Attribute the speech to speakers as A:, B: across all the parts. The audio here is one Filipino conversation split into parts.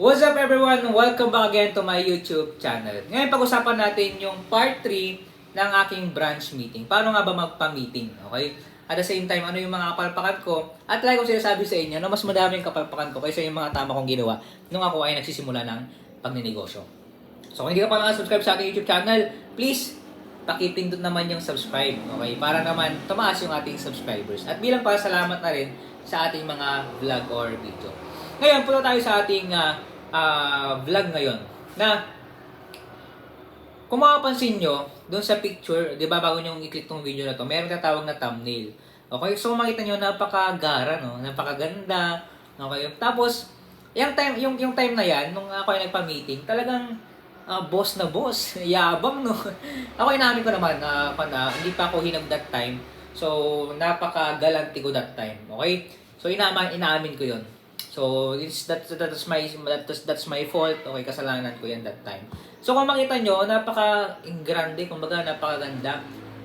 A: What's up everyone? Welcome back again to my YouTube channel. Ngayon pag-usapan natin yung part 3 ng aking branch meeting. Paano nga ba magpa-meeting? Okay? At the same time, ano yung mga kapalpakan ko? At like ko sinasabi sa inyo, na mas madaming kapalpakan ko kaysa yung mga tama kong ginawa nung ako ay nagsisimula ng pagninegosyo. So kung hindi ka pa nakasubscribe sa aking YouTube channel, please pakipindot naman yung subscribe, okay? Para naman tumaas yung ating subscribers. At bilang para salamat na rin sa ating mga vlog or video. Ngayon, punta tayo sa ating ah, ah, vlog ngayon na kung makapansin nyo, doon sa picture, di ba bago nyo i-click tong video na to, meron tatawag na thumbnail. Okay, so makita nyo, napakagara, no? Napakaganda. Okay, tapos, yung time, yung, yung time na yan, nung ako ay nagpa-meeting, talagang ah, boss na boss. Yabang, no? ako inamin ko naman na na hindi pa ako hinag that time. So, napaka-galanti ko that time. Okay? So, inaman, inaamin ko yon So, it's, that, that's, my, that's, that's my fault. Okay, kasalanan ko yan that time. So, kung makita nyo, napaka-grande, kumbaga napakaganda.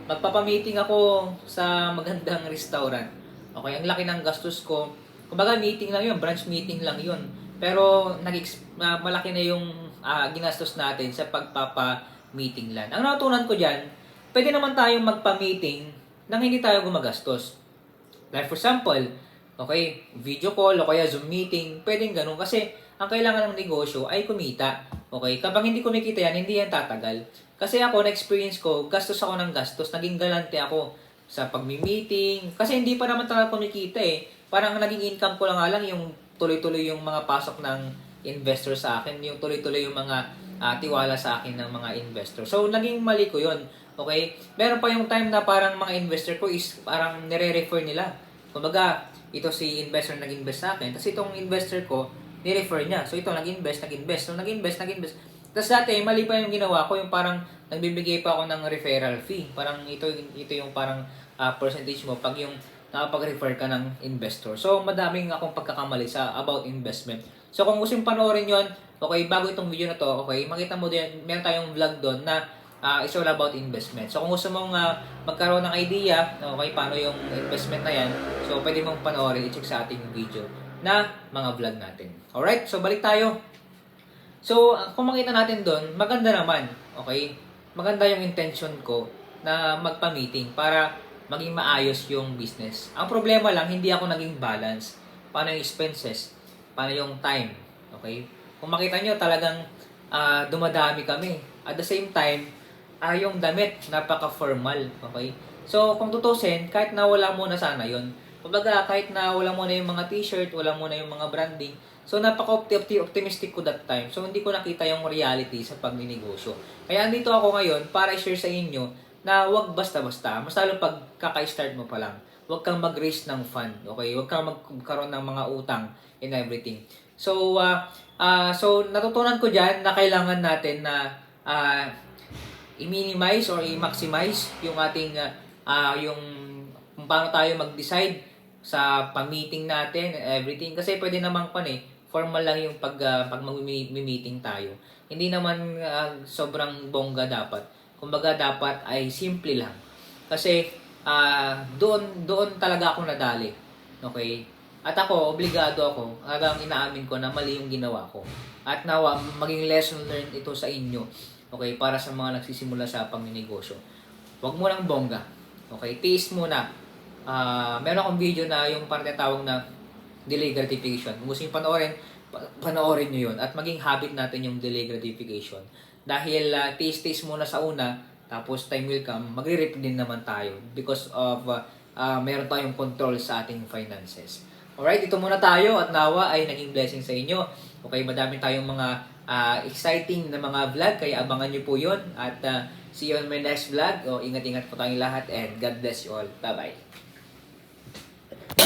A: Magpapamiting ako sa magandang restaurant. Okay, ang laki ng gastos ko. Kumbaga, meeting lang yun, branch meeting lang yun. Pero, nag uh, malaki na yung ah, ginastos natin sa pagpapa-meeting lang. Ang natutunan ko dyan, pwede naman tayong magpa-meeting nang hindi tayo gumagastos. Like for example, okay, video call o kaya Zoom meeting, pwedeng ganun. Kasi ang kailangan ng negosyo ay kumita. Okay, kapag hindi kumikita yan, hindi yan tatagal. Kasi ako, na-experience ko, gastos ako ng gastos, naging galante ako sa pagmi-meeting. Kasi hindi pa naman talaga kumikita eh. Parang ang naging income ko lang nga lang yung tuloy-tuloy yung mga pasok ng investor sa akin, yung tuloy-tuloy yung mga ah, tiwala sa akin ng mga investor. So, naging mali ko yun. Okay? Meron pa yung time na parang mga investor ko is parang nire-refer nila. Kumbaga, ito si investor nag-invest sa akin, tapos itong investor ko, ni-refer niya. So, ito nag-invest, nag-invest, so, nag-invest, nag-invest. Tapos dati, mali pa yung ginawa ko, yung parang nagbibigay pa ako ng referral fee. Parang ito, ito yung parang ah, percentage mo pag yung nakapag-refer ka ng investor. So, madaming akong pagkakamali sa about investment. So, kung gusto yung panoorin yon okay, bago itong video na to, okay, makita mo din, meron tayong vlog doon na uh, it's all about investment. So, kung gusto mong uh, magkaroon ng idea, okay, paano yung investment na yan, so, pwede mong panoorin, i-check sa ating video na mga vlog natin. Alright, so balik tayo. So, uh, kung makita natin doon, maganda naman, okay? Maganda yung intention ko na magpa-meeting para maging maayos yung business. Ang problema lang, hindi ako naging balance. Paano yung expenses? Paano yung time? Okay? Kung makita nyo, talagang ah, dumadami kami. At the same time, ah, yung damit, napaka-formal. Okay? So, kung tutusin, kahit na wala muna sana yon Kumbaga, kahit na wala muna yung mga t-shirt, wala muna yung mga branding, so napaka-optimistic ko that time. So, hindi ko nakita yung reality sa pagninegosyo. Kaya andito ako ngayon para i-share sa inyo na wag basta-basta. Mas lalo pag kaka-start mo pa lang. Huwag kang mag-raise ng fund, okay? Huwag kang magkaroon ng mga utang and everything. So, uh, uh, so natutunan ko diyan na kailangan natin na uh, i-minimize or i-maximize yung ating uh, yung kung paano tayo mag-decide sa pag-meeting natin everything kasi pwede naman pa eh formal lang yung pag uh, pag mag-meeting tayo. Hindi naman uh, sobrang bongga dapat. Kumbaga dapat ay simple lang. Kasi uh, doon doon talaga ako nadali. Okay? At ako, obligado ako, hanggang inaamin ko na mali yung ginawa ko. At nawa, maging lesson learned ito sa inyo. Okay? Para sa mga nagsisimula sa pangninegosyo. Huwag mo lang bongga. Okay? Tiis muna uh, meron akong video na yung parang tawag na delay gratification. Kung gusto nyo panoorin, pa- panoorin nyo yun. At maging habit natin yung delay gratification. Dahil uh, taste-taste muna sa una, tapos time will come, magre-rip din naman tayo because of uh, uh, meron tayong control sa ating finances. Alright, ito muna tayo at nawa ay naging blessing sa inyo. Okay, madami tayong mga uh, exciting na mga vlog, kaya abangan nyo po yun. At uh, see you on my next vlog. O, ingat-ingat po tayong lahat and God bless you all. Bye-bye.